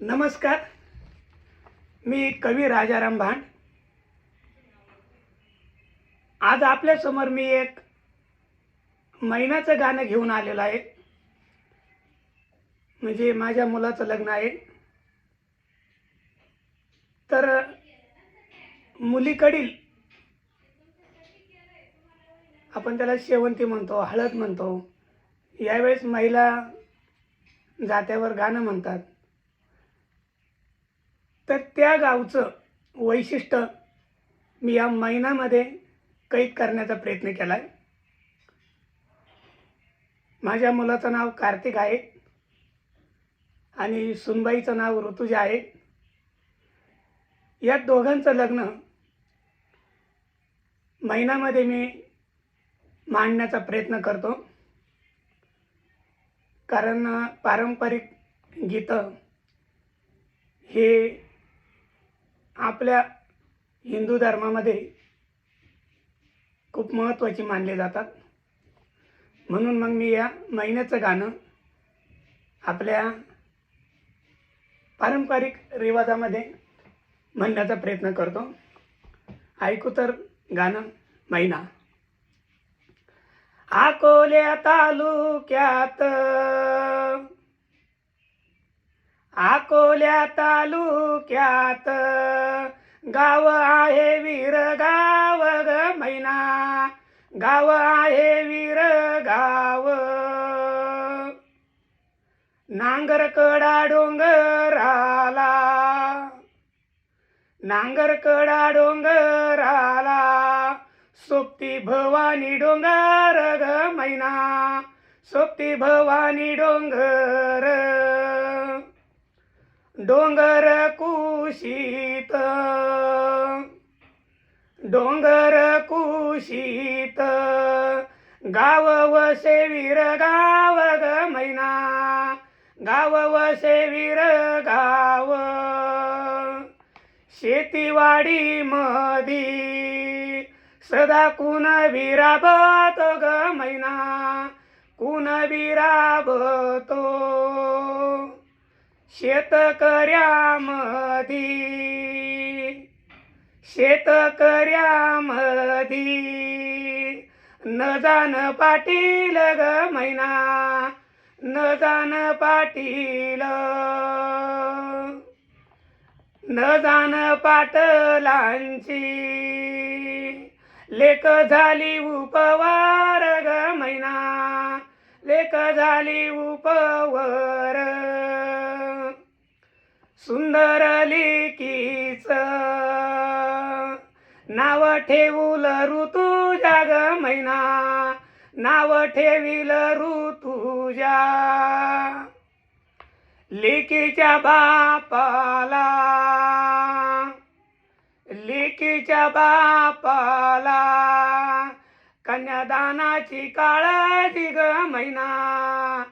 नमस्कार. मी कवी राजाराम भांड. आज आपल्यासमोर मी एक महिन्याचं गाणं घेऊन आलेलं आहे. म्हणजे माझ्या मुलाचं लग्न आहे. तर मुलीकडील आपण त्याला शेवंती म्हणतो हळद म्हणतो. यावेळेस महिला जात्यावर गाणं म्हणतात. तर त्या गावचं वैशिष्ट्य मी या महिन्यामध्ये कैद करण्याचा प्रयत्न केला आहे माझ्या मुलाचं नाव कार्तिक आहे आणि सुनबाईचं नाव ऋतुजा आहे. या दोघांचं लग्न महिन्यामध्ये मी मांडण्याचा प्रयत्न करतो. कारण पारंपरिक गीतं हे आपल्या हिंदू धर्मामध्ये खूप महत्त्वाची मानले जातात. म्हणून मग मी या महिन्याचं गाणं आपल्या पारंपरिक रिवाजामध्ये म्हणण्याचा प्रयत्न करतो. ऐकू तर गाणं महिना. अकोल्या तालुक्यात अकोल्या तालुक्यात गाव आहे वीर गाव ग मैना. गाव आहे वीर गाव नांगरकडा डोंगराला. नांगरकडा डोंगराला. सोपती भवानी डोंगर ग मैना. सोपती भवानी डोंगर. डोंगर कुशीत. डोंगर कुशीत. गाव वसे वीर गाव ग मैना. गाव वसे वीर गाव. शेतीवाडी मधी. सदा कुण विराबतो ग मैना. कुण विराबतो? शेतकऱ्यामधी. शेतकऱ्यामधी. न जाण पाटील ग मैना न जाण पाटील. न जाण पाटलांची. लेक झाली उपवार ग मैना लेक झाली उपवर. सुंदर लेकीच. नाव ठेवूल ऋतुजा ग मैना नाव ठेवील ऋतुजा लेकीच्या बापाला. लेकीच्या बापाला. कन्यादानाची काळजी ग मैना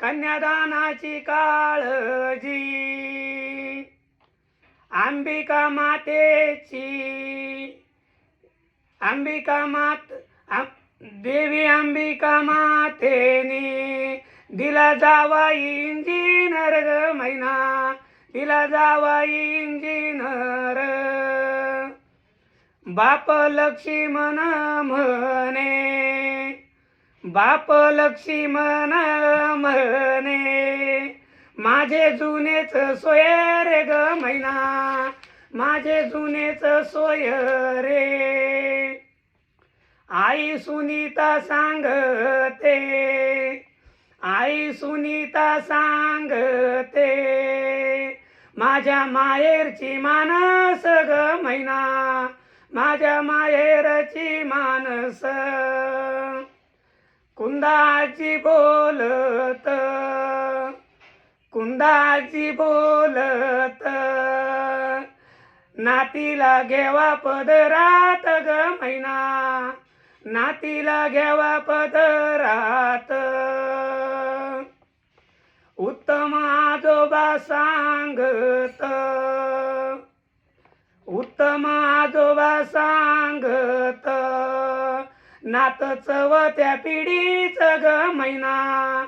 कन्यादानाची काळजी अंबिका मातेची. अंबिका मात आं- देवी अंबिका मातेने दिला जावा इंजिनर ग मैना. दिला जावा इंजिनर. बाप लक्ष्मण म्हणे बाप लक्ष्मण म्हणे. माझे जुनेच सोय रे ग मैना. माझे जुनेच सोय रे. आई सुनीता सांगते. आई सुनीता सांगते. माझ्या माहेरची मानस ग मैना. माझ्या माहेरची मानस. कुंदाची बोलत. कुंदाची बोलत. नातीला घेवा पदरात ग मैना. नातीला घेवा पदरात उत्तम आजोबा सांगत. उत्तम आजोबा सांगत. नात चव त्या पिढीच ग मैना.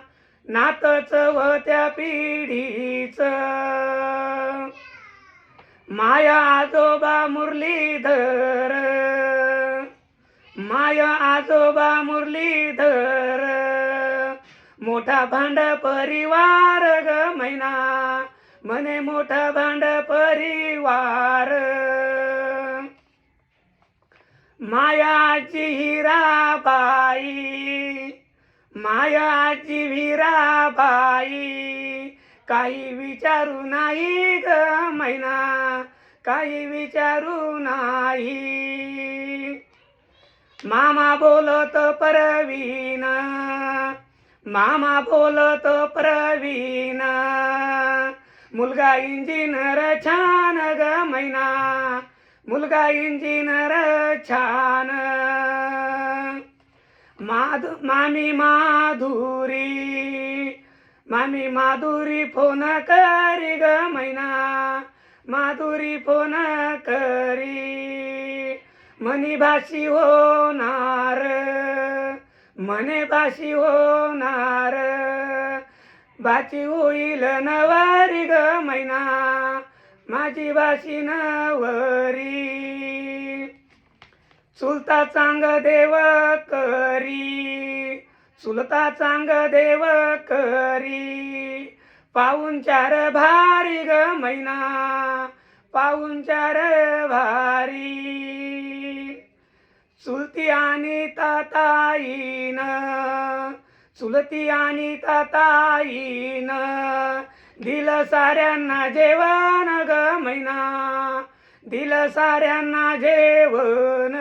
नात चवत्या पिढीच. माया आजोबा मुरलीधर. माया आजोबा मुरलीधर. मोठा भांड परिवार ग मैना. म्हणे मोठा भांड परिवार. मायाची हिराबाई. मायाची हिराबाई काही विचारू नाही ग मैना काही विचारू नाही. मामा बोलत प्रवीण मामा बोलत प्रवीण मुलगा इंजिनर छान ग मैना मुलगा इंजिनर छान. माधु मामी माधुरी मामी माधुरी फोन करी ग मैना माधुरी फोन करी मनी भाषी होणार मने भाषी होणार बाची होईल नवारी ग मैना माझी भाषी नवरी. चुलता चांग देव करी. चुलता चांग देव करी. पाऊन चार भारी ग मैना. पाऊन चार भारी. चुलती आणि ताताईन. चुलती आणि ताताईन. दिलं साऱ्यांना जेवण ग मैना. दिलं साऱ्यांना जेवण.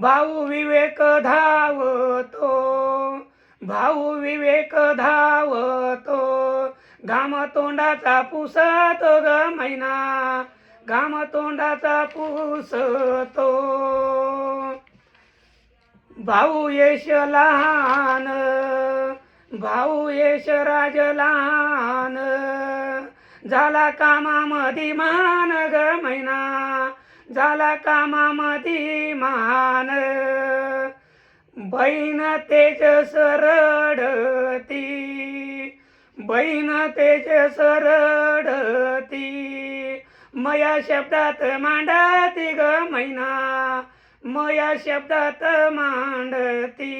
भाऊ विवेक धावतो भाऊ विवेक धावतो. घाम तोंडाचा पुसतो ग मैना घाम तोंडाचा पुसतो. भाऊ यश लहान भाऊ यश राज लहान. झाला कामामधी मान ग मैना. झाला कामामधी मान. बहीण तेज सरडती. बहीण तेज सरडती. मया शब्दात मांडती ग मैना. मया शब्दात मांडती.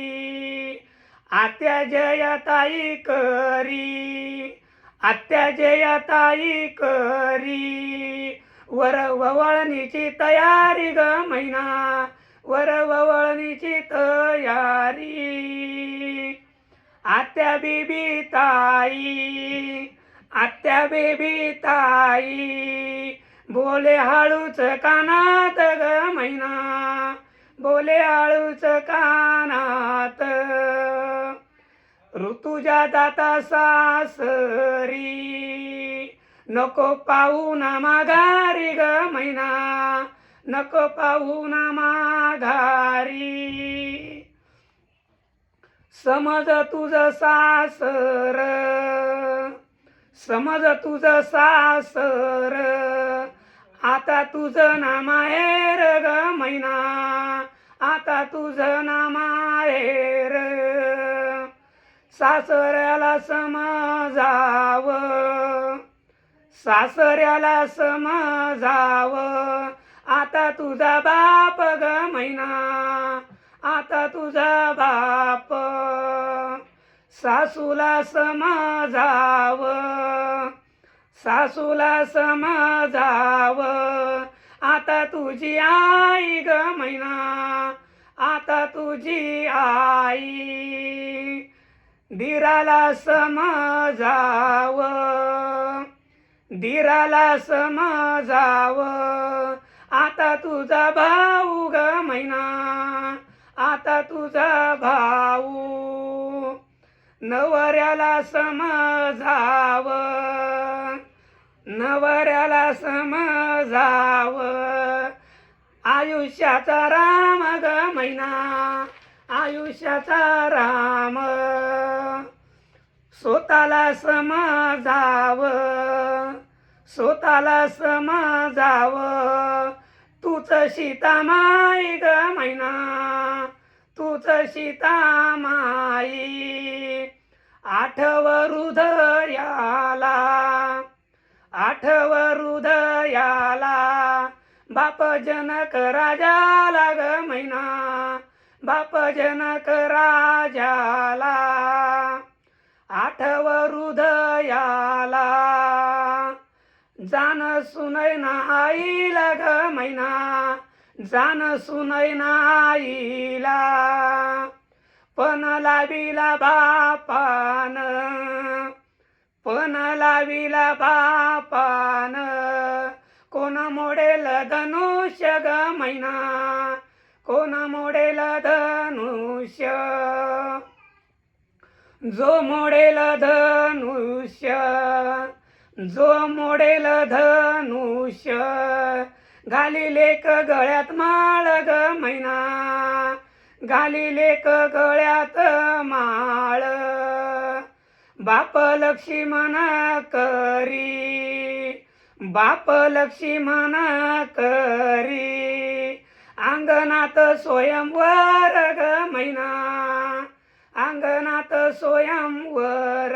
आत्या जयाताई करी. आत्या जयाताई करी. वर ववळणीची तयारी ग मैना. वर ववळणीची तयारी. आत्या बेबी ताई आत्या बेबी ताई बोले हळूच कानात ग मैना. बोले हळूच कानात तुझ्या दाता सासरी. नको पाहू ना माघारी ग मैना. नको पाहू ना माघारी. समज तुझ सासर. समज तुझ सासर. आता तुझं ना माहेर ग मैना. आता तुझं ना माहेर सासऱ्याला समजाव. सासऱ्याला समजाव. आता तुझा बाप ग मैना. आता तुझा बाप. सासूला समजाव. सासूला समजाव. आता तुझी आई ग मैना. आता तुझी आई. धीराला समजाव. धीराला समजाव. आता तुझा भाऊ ग मैना. आता तुझा भाऊ. नवऱ्याला समजाव. नवऱ्याला समजाव. आयुष्याचा राम ग मैना. आयुष्याचा राम. स्वतःला समजाव. स्वतःला समजाव. तूच सीता माई ग मैना. तूच सीता माई आठव हृदयाला. आठव हृदयाला. बाप जनक राजाला ग मैना. बाप जनक राजाला आठव हृदयाला. जान सुनै ना आईला ग मैना जान सुनै ना आईला पण लाविला बापान पण लाविला बापान. कोण मोडेल धनुष्य ग मैना कोण मोडेल धनुष्य जो मोडेल धनुष्य जो मोडेल धनुष्य घाली लेक गळ्यात माळ ग मैना घाली लेक गळ्यात माळ. बाप लक्ष्मण करी बाप लक्ष्मण करी अंगणात स्वयंवर ग मैना. अंगणात स्वयंवर.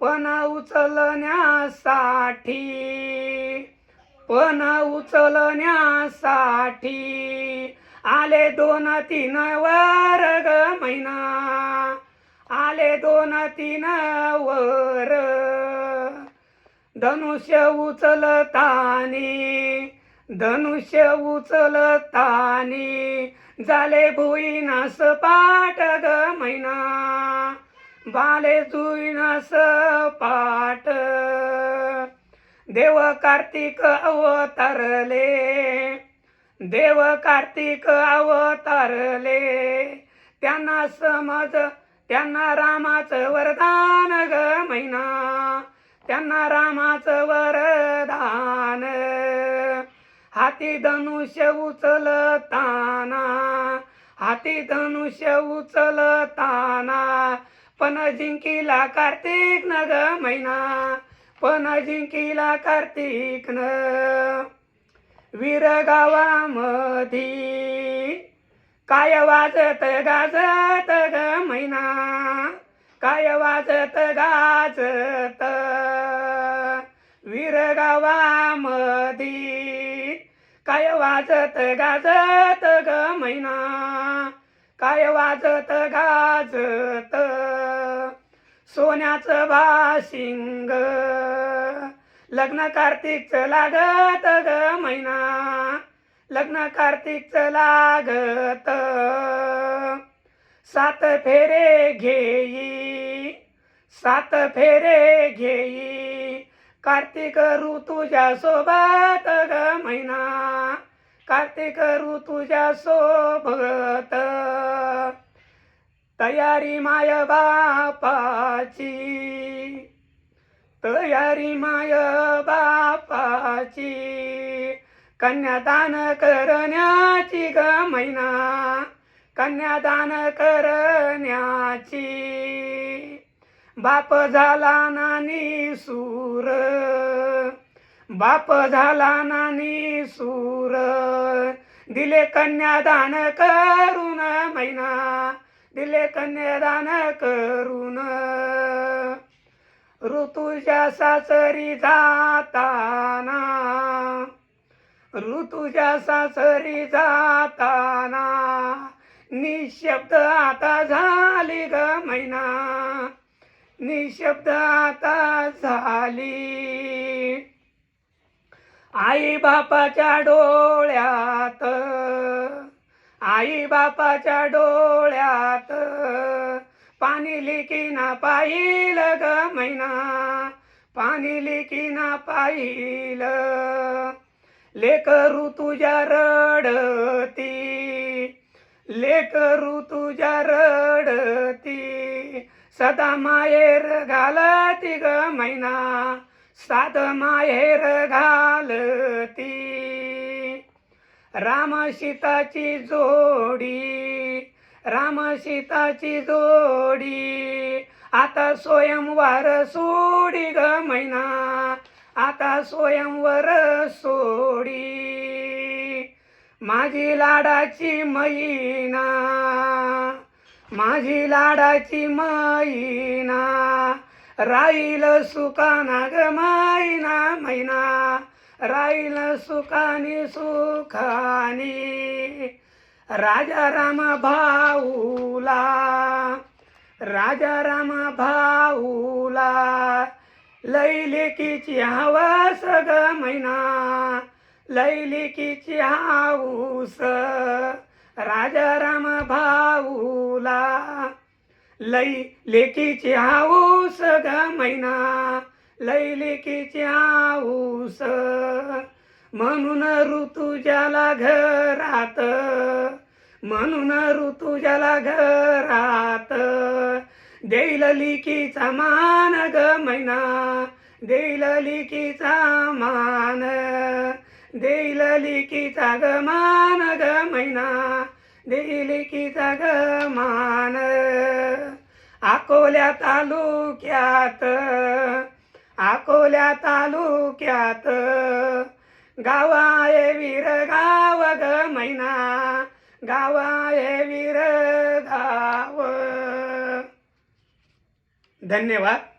पण उचलण्यासाठी पण उचलण्यासाठी आले दोन तीन वर ग मैना. आले दोन तीन वर. धनुष्य उचलतानी धनुष्य उचलतानी झाले भुईनास पाट ग मैना. बाले जुईनास पाट देव कार्तिक अवतारले. देव कार्तिक अवतारले. त्यांना समज त्यांना रामाचं वरदान ग मैना. त्यांना रामाचं वरदान. हाती धनुष्य उचलताना हाती धनुष्य उचलताना पण जिंकीला कार्तिक न ग मैना पण जिंकीला कार्तिक न वीर गावामधी काय वाजत गाजत ग मैना काय वाजत गाजत? वीर गावामधी वाजत गाजत ग मैना. काय वाजत गाजत? सोन्याचं भाशिंग लग्न कार्तिकचं लागत ग मैना. लग्न कार्तिकचं लागत. सात फेरे घेई. सात फेरे घेई. कार्तिक ऋतुजा सोबत ग मैना. कार्तिक तुझ्या सोबत. तयारी माय बापाची. तयारी माय बापाची. कन्यादान करण्याची ग मैना. कन्यादान करण्याची. बाप झाला नानी सूर. बाप झाला नानी सूर. दिले कन्यादान करून मैना. दिले कन्यादान करून. ऋतुजा सासरी जाताना. ऋतुजा सासरी जाताना. निशब्द आता झाली ग मैना. निशब्द आता झाली. आई बापाच्या डोळ्यात आई बापाच्या डोळ्यात पाणी लिखी ना पाहिल ग मैना पाणी लिखी ना पाहिल लेकरू तुझ्या रडती लेकरू तुझ्या रडती सदा माहेर घालती ग मैना. सात माहेर घालती राम सीताची जोडी राम सीताची जोडी. आता स्वयंवर सोडी ग मैना आता स्वयंवर सोडी. माझी लाडाची मैना माझी लाडाची मैना. राहील सुखाना ग मायना मैना राहील सुखानी सुखानी राजा राम भाऊला राजा राम भाऊला लैलिकीची हवा ग मैना लैलिकीची हाऊस राजा राम भाऊला. लई लेकीची हाऊस ग मैना. लई लेकीची हाऊस. म्हणून ऋतुजाला घरात. म्हणून ऋतुजाला घरात. देईल लिकीचा मान ग मैना. देईल लिकीचा मान. देईल लिकीचा ग मान ग मैना. दिलिकीचा लिकीचा ग मान. अकोल्या तालुक्यात अकोल्या तालुक्यात गावाये वीर गाव ग मैना. गावाये वीर गाव. धन्यवाद.